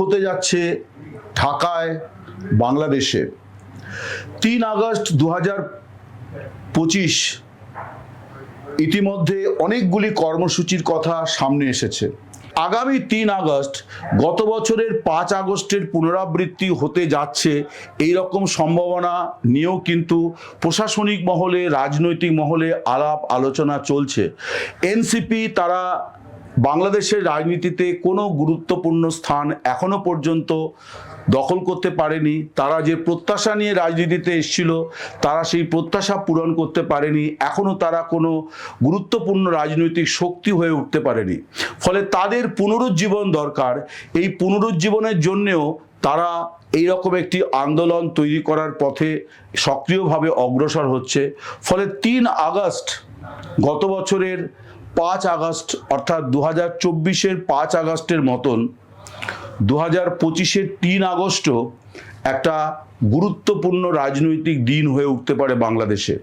হতে যাচ্ছে ঢাকায়, বাংলাদেশে। তিন আগস্ট দু হাজার পঁচিশ ইতিমধ্যে অনেকগুলি কর্মসূচির কথা সামনে এসেছে। আগামী তিন আগস্ট গত বছরের পাঁচ আগস্টের পুনরাবৃত্তি হতে যাচ্ছে এই রকম সম্ভাবনা নিয়েও কিন্তু প্রশাসনিক মহলে, রাজনৈতিক মহলে আলাপ আলোচনা চলছে। এনসিপি তারা বাংলাদেশের রাজনীতিতে কোনো গুরুত্বপূর্ণ স্থান এখনও পর্যন্ত দখল করতে পারেনি। তারা যে প্রত্যাশা নিয়ে রাজনীতিতে এসেছিল, তারা সেই প্রত্যাশা পূরণ করতে পারেনি। এখনও তারা কোনো গুরুত্বপূর্ণ রাজনৈতিক শক্তি হয়ে উঠতে পারেনি। ফলে তাদের পুনরুজ্জীবন দরকার। এই পুনরুজ্জীবনের জন্যেও তারা এই রকম একটি আন্দোলন তৈরি করার পথে সক্রিয়ভাবে অগ্রসর হচ্ছে। ফলে তিন আগস্ট গত বছরের পাঁচ আগস্ট, অর্থাৎ দু হাজার চব্বিশের পাঁচ আগস্টের মতন দু হাজার পঁচিশের তিন আগস্টও একটা গুরুত্বপূর্ণ রাজনৈতিক দিন হয়ে উঠতে পারে বাংলাদেশে।